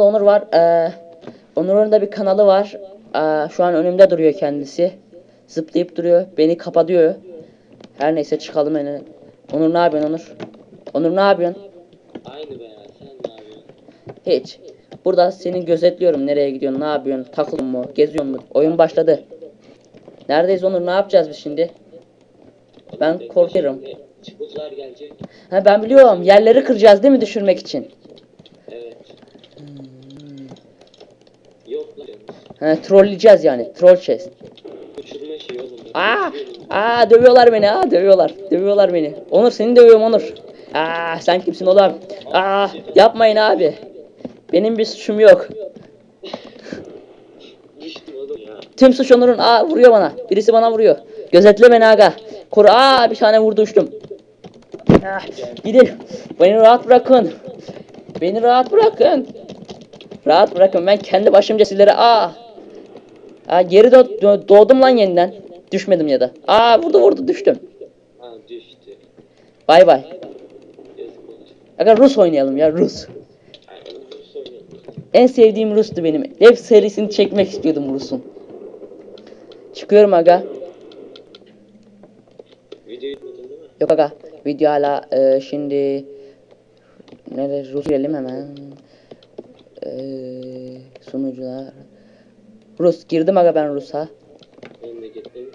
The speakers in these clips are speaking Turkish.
Onur var. Ee, Onur'un da bir kanalı var. Ee, şu an önümde duruyor kendisi. Zıplayıp duruyor. Beni kapatıyor. Her neyse çıkalım yani. Onur ne yapıyorsun Onur? Onur ne yapıyorsun? Aynı be ya sen ne yapıyorsun? Hiç. Burada seni gözetliyorum. Nereye gidiyorsun? Ne yapıyorsun? Takılın mu? Geziyor mu? Oyun başladı. Neredeyiz Onur? Ne yapacağız biz şimdi? Ben korkuyorum. Ha ben biliyorum. Yerleri kıracağız değil mi düşürmek için? Evet. Yok Ha trolleyeceğiz yani. Troll chest. Şey oğlum. Aa, aa dövüyorlar beni. Aa dövüyorlar. Dövüyorlar beni. Onur seni dövüyorum Onur. Aa sen kimsin oğlum? Aa yapmayın abi. Benim bir suçum yok. Tüm suç Onur'un. Aa vuruyor bana. Birisi bana vuruyor. Gözetle beni aga. Kur. Aa bir tane vurdu uçtum. Ah, gidin. Beni rahat bırakın. Beni rahat bırakın. Rahat bırakın. Ben kendi başımca sizlere. Aa. Aa geri do- doğdum lan yeniden. Düşmedim ya da. Aa vurdu vurdu düştüm. Ha düştü. Bay bay. Aga Rus oynayalım ya Rus. En sevdiğim Rus'tu benim. Hep serisini çekmek istiyordum Rus'un. Çıkıyorum aga. Videoyu? Yok aga. Video hala e, şimdi nerede Rus girelim hemen. E, sunucular. Rus girdim aga ben Rus'a. Ben de gittim.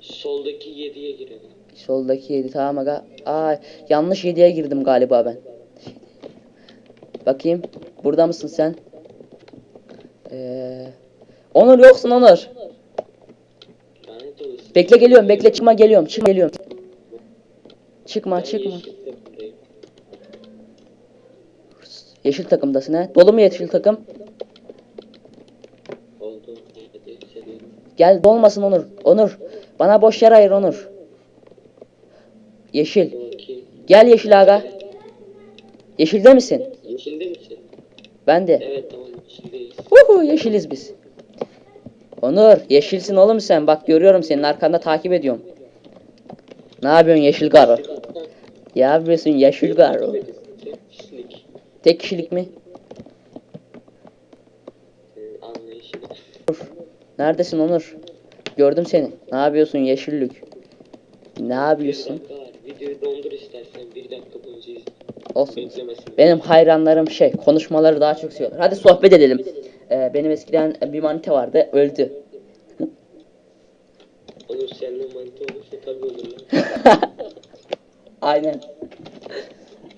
Soldaki 7'ye girelim. Soldaki 7 tamam aga. Aa yanlış 7'ye girdim galiba ben. Bakayım. Burada mısın sen? Ee, Onur yoksun Onur. Bekle geliyorum bekle çıkma geliyorum çık geliyorum. Çıkma Ben çıkma. yeşil. Yeşil takımdasın he. Dolu mu yeşil takım? Oldu. Hadi seni. Gel dolmasın Onur. Onur. Bana boş yer ayır Onur. Yeşil. Gel yeşil aga. Yeşilde misin? Yeşilde misin? Ben de. Evet tamam yeşildeyiz. Uhu yeşiliz biz. Onur yeşilsin oğlum sen. Bak görüyorum senin arkanda takip ediyorum. Ne yapıyorsun yeşil garo? Ya yapıyorsun yeşil garo? Tek kişilik mi? e, Anlayışını. Neredesin Onur? Gördüm seni. Ne yapıyorsun yeşillük? Ne yapıyorsun? Videoyu dondur istersen. Bir dakika boyunca izle. Olsun. Benim hayranlarım şey konuşmaları daha çok seviyorlar. Hadi sohbet edelim. Ee, benim eskiden bir manita vardı öldü. Olur seninle manita olursa tabii olur. Aynen.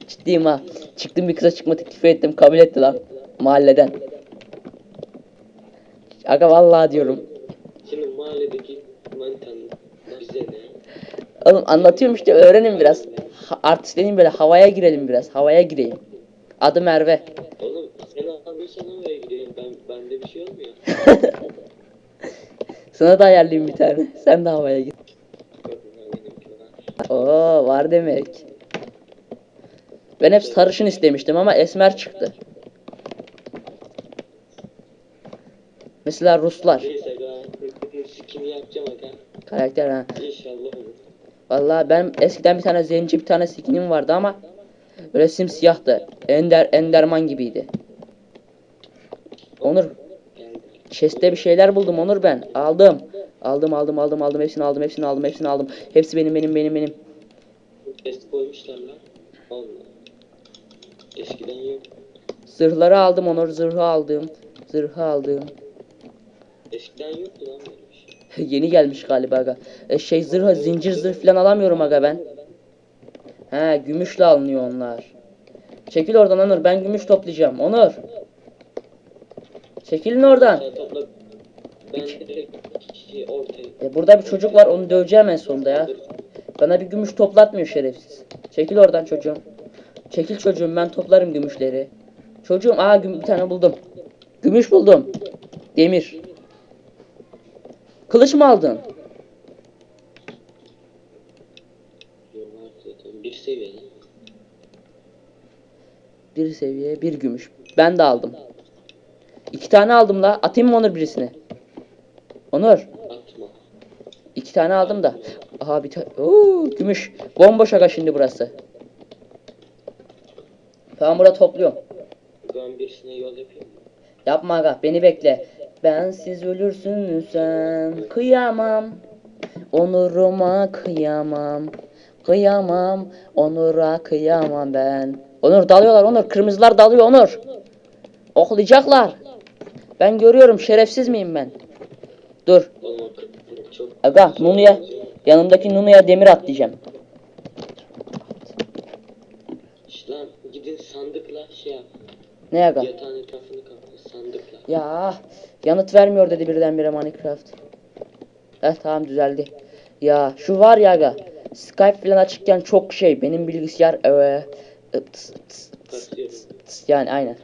Ciddiyim ha. Çıktım bir kıza çıkma teklifi ettim kabul etti lan. Mahalleden. Aga vallahi diyorum. Şimdi mahalledeki manitanın bize ne? Oğlum anlatıyorum işte öğrenin biraz. Ha, artistleyin böyle havaya girelim biraz. Havaya gireyim. Adı Merve. Oğlum sen alıyorsan oraya gidelim. Ben, bende bir şey olmuyor. Sana da ayarlayayım bir tane. Sen de havaya git. Oo var demek. Ben hep sarışın istemiştim ama esmer çıktı. Mesela Ruslar. Neyse ben sikini yapacağım aga. Karakter ha. İnşallah olur. Vallahi ben eskiden bir tane zenci bir tane skinim vardı ama böyle simsiyahtı. Ender Enderman gibiydi. Onur chest'te bir şeyler buldum Onur ben. Aldım. Aldım aldım aldım aldım hepsini aldım hepsini aldım hepsini aldım. Hepsi benim benim benim benim. Test koymuşlar lan. Allah. Eskiden yok. Zırhları aldım Onur zırhı aldım. Zırhı aldım. Eskiden yoktu lan. Yeni gelmiş galiba aga. E, şey zırhı zincir zırh falan alamıyorum aga ben. He gümüşle alınıyor onlar. Çekil oradan Onur ben gümüş toplayacağım. Onur. Çekilin oradan. E, burada bir çocuk var onu döveceğim en sonunda ya. Bana bir gümüş toplatmıyor şerefsiz. Çekil oradan çocuğum. Çekil çocuğum ben toplarım gümüşleri. Çocuğum aa güm- bir tane buldum. Gümüş buldum. Demir. Kılıç mı aldın? Bir seviye. Bir seviye bir gümüş. Ben de aldım. İki tane aldım la. Atayım mı Onur birisini? Onur. İki tane aldım da. Aha bir tane. Oo, gümüş. Bomboş aga şimdi burası. Tamam burada topluyorum. Ben birisine yol yapayım? Yapma aga beni bekle. Ben siz ölürsün sen kıyamam. Onuruma kıyamam. Kıyamam. Onur'a kıyamam ben. Onur dalıyorlar Onur. Kırmızılar dalıyor Onur. Oklayacaklar. Ben görüyorum şerefsiz miyim ben? Dur. Aga Nunu'ya yanımdaki Nunu'ya demir at diyeceğim. Lan gidin sandıkla şey yap. Ne aga? Yatağın etrafını kapatın sandıkla. Ya yanıt vermiyor dedi birdenbire Minecraft. Heh tamam düzeldi. Ya şu var ya aga. Skype falan açıkken çok şey benim bilgisayar ee, ıts, ıts, Kasıyorum. ıts, yani aynen.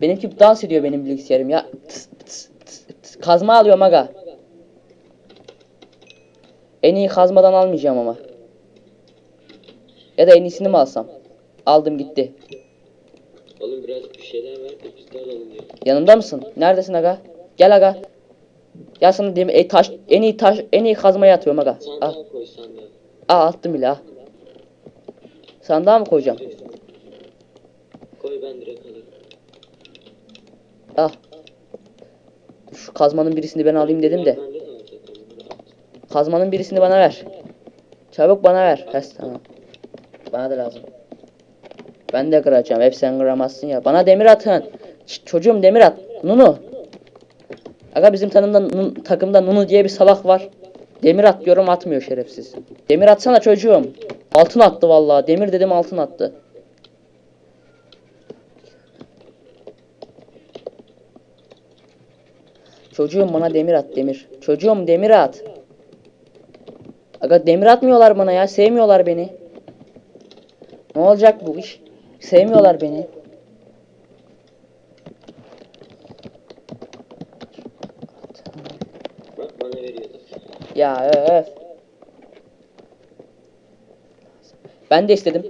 Benimki dans ediyor benim bilgisayarım ya. Tıs, tıs, tıs, tıs. Kazma alıyorum aga. En iyi kazmadan almayacağım ama. Ya da en iyisini mi alsam? Aldım gitti. Oğlum biraz bir şeyler ver de biz de alalım ya. Yanımda mısın? Neredesin aga? Gel aga. Gel sana diyeyim e, taş en iyi taş en iyi kazmayı atıyorum aga. Al, al attım bile al. Sandığa mı koyacağım? Koy ben direkt alırım. Al. Şu kazmanın birisini ben alayım dedim de. Kazmanın birisini bana ver. Çabuk bana ver. Hes tamam. Bana da lazım. Ben de kıracağım. Hep sen kıramazsın ya. Bana demir atın. Şşt, çocuğum demir at. Nunu. Aga bizim tanımda, takımda Nunu diye bir salak var. Demir at diyorum atmıyor şerefsiz. Demir atsana çocuğum. Altın attı vallahi. Demir dedim altın attı. Çocuğum bana demir at demir. Çocuğum demir at. Aga demir atmıyorlar bana ya. Sevmiyorlar beni. Ne olacak bu iş? Sevmiyorlar beni. Bak bana veriyorlar. Ya öf. Ben de istedim.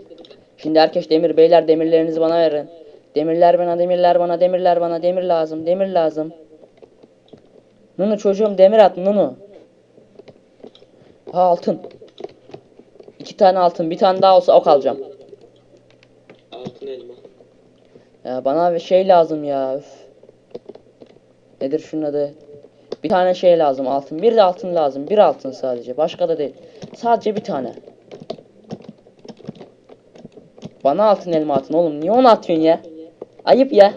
Şimdi herkes demir beyler demirlerinizi bana verin. Demirler bana demirler bana demirler bana demir lazım demir lazım. Nunu çocuğum demir at Nunu. Ha altın. İki tane altın bir tane daha olsa ok alacağım. Altın elma. Ya bana bir şey lazım ya. Üf. Nedir şunun adı? Bir tane şey lazım altın. Bir de altın lazım. Bir altın sadece. Başka da değil. Sadece bir tane. Bana altın elma atın oğlum. Niye onu atıyorsun ya? Ayıp ya.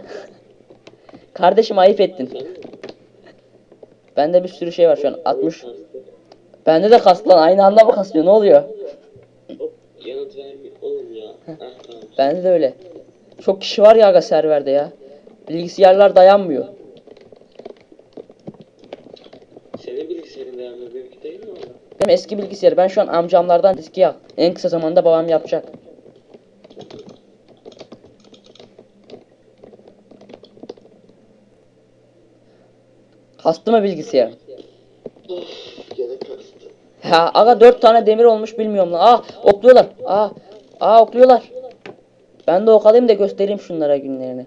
Kardeşim ayıp ettin. Bende bir sürü şey var şu an. 60. Kastı. Bende de kas lan. Aynı anda mı kasıyor? Ne oluyor? Bende de öyle. Çok kişi var ya aga serverde ya. Bilgisayarlar dayanmıyor. Senin bilgisayarın devamlı benimki değil mi oğlum? Benim eski bilgisayarı ben şu an amcamlardan eski al. En kısa zamanda babam yapacak. Kastı mı bilgisayar? Ha aga dört tane demir olmuş bilmiyorum lan. Ah okluyorlar. Ah ah okluyorlar. Ben de ok alayım da göstereyim şunlara günlerini.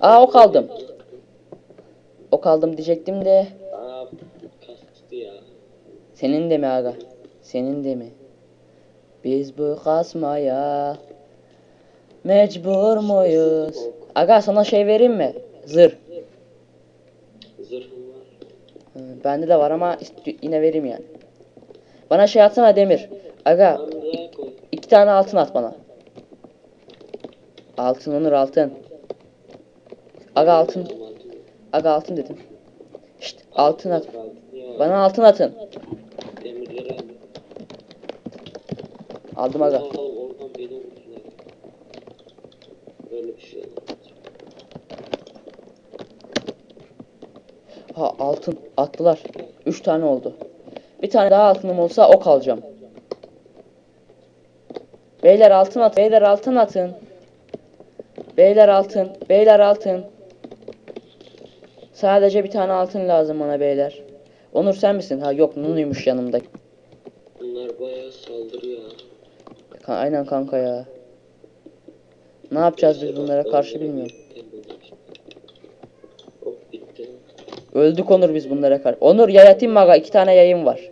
Aa ok aldım. Ok aldım diyecektim de. Aa kastı ya. Senin de mi aga? Senin de mi? Biz bu kasmaya mecbur muyuz? Aga sana şey vereyim mi? Zırh. Zırhım var. Bende de var ama yine vereyim yani. Bana şey atsana demir. Aga iki tane altın at bana. Altın Onur altın. Aga altın. Aga altın dedim. Şşt altın at. Bana altın atın. Aldım aga. Ha altın attılar. Üç tane oldu. Bir tane daha altınım olsa ok alacağım. Beyler altın at. Beyler altın atın. Beyler altın. Beyler altın. Sadece bir tane altın lazım bana beyler. Onur sen misin? Ha yok Nunu'ymuş yanımda. Bunlar bayağı saldırıyor. Ka- Aynen kanka ya. Ne yapacağız biz bunlara karşı bilmiyorum. Öldük Onur biz bunlara karşı. Onur yay atayım mı aga? İki tane yayım var.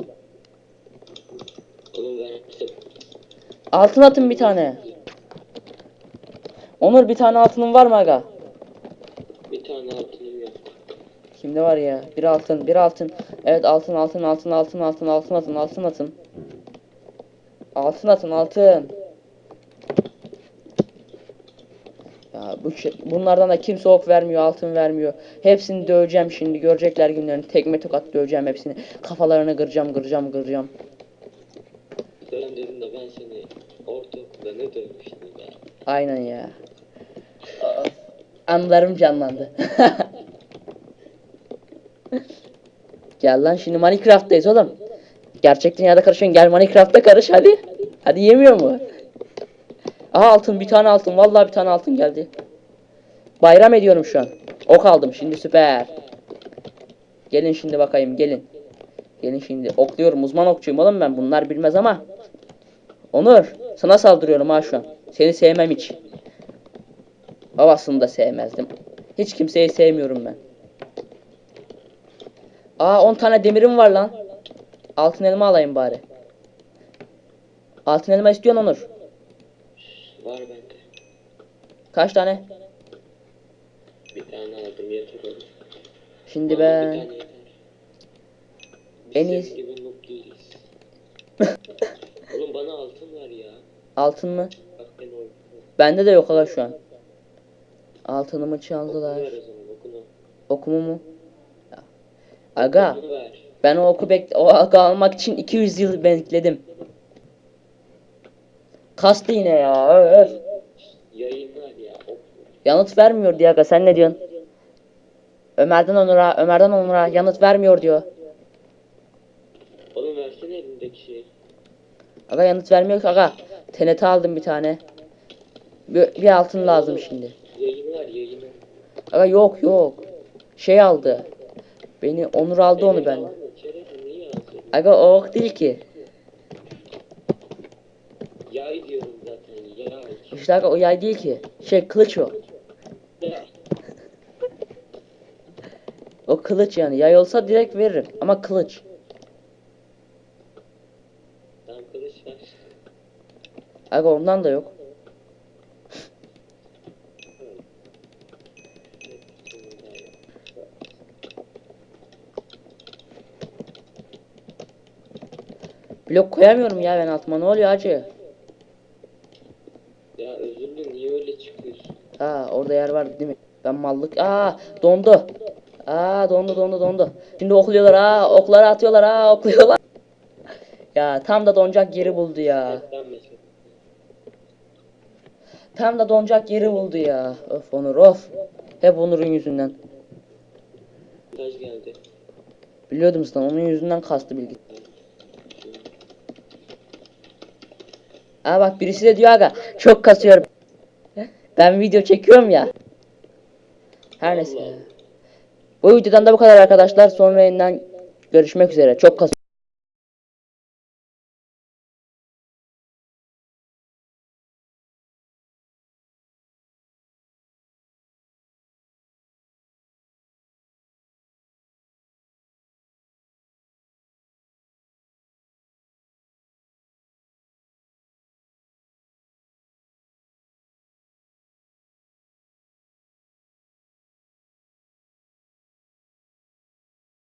Altın atın bir tane. Onur bir tane altının var mı aga? Bir tane altınım yok. Kimde var ya? Bir altın, bir altın. Evet altın, altın, altın, altın, altın, altın, altın, altın, altın. Altın atın, altın. Ya bu bunlardan da kimse ok vermiyor, altın vermiyor. Hepsini döveceğim şimdi. Görecekler günlerini. Tekme tokat döveceğim hepsini. Kafalarını kıracağım, kıracağım, kıracağım. Sen dedin de ben seni ortaokulda ne dövmüştüm ya. Aynen ya. Anılarım canlandı. Gel lan şimdi Minecraft'tayız oğlum. Gerçek dünyada karışıyorsun. Gel Minecraft'ta karış hadi. Hadi yemiyor mu? Aha altın bir tane altın. Vallahi bir tane altın geldi. Bayram ediyorum şu an. Ok aldım şimdi süper. Gelin şimdi bakayım gelin. Gelin şimdi. Okluyorum uzman okçuyum oğlum ben. Bunlar bilmez ama. Onur sana saldırıyorum ha şu an. Seni sevmem hiç. Babasını da sevmezdim. Hiç kimseyi sevmiyorum ben. Aa 10 tane demirim var lan. Altın elma alayım bari. Altın elma istiyorsun Onur. Var bende. Kaç tane? Bir tane aldım yeter olur. Şimdi Bana ben... En iyisi-. Oğlum bana altın ver ya. Altın mı? Bak ben oynuyorum. Bende de yok aga şu an. Altınımı çaldılar. okunu. Okumu mu? Aga ben o oku bek o oku almak için 200 yıl bekledim. Kastı yine ya. Öf. Yanıt vermiyor diye aga sen ne diyorsun? Ömer'den Onur'a, Ömer'den Onur'a yanıt vermiyor diyor. Oğlum versene elindeki şeyi. Aga yanıt vermiyor ki aga. TNT aldım bir tane. Bir, bir altın lazım şimdi. Ver yayını. Aga yok yok. Şey aldı. Beni Onur aldı onu yazdın? Aga o ok değil ki. Yay diyorum zaten yay. İşte aga o yay değil ki. Şey kılıç o. O kılıç yani. Yay olsa direkt veririm. Ama kılıç. Aga ondan da yok. Blok koyamıyorum ya ben altıma. Ne oluyor acı? Ya özürlü niye öyle çıkıyorsun? Aa orada yer var değil mi? Ben mallık. Aa dondu. Aa dondu dondu dondu. Şimdi okluyorlar. Aa okları atıyorlar. Aa okluyorlar. Ya tam da donacak yeri buldu ya. Tam da donacak yeri buldu ya. Of Onur of. Hep Onur'un yüzünden. Biliyordum zaten onun yüzünden kastı bilgi. Aa bak birisi de diyor aga çok kasıyor. Ben video çekiyorum ya. Her neyse. Bu videodan da bu kadar arkadaşlar. Sonra yeniden görüşmek üzere. Çok kas.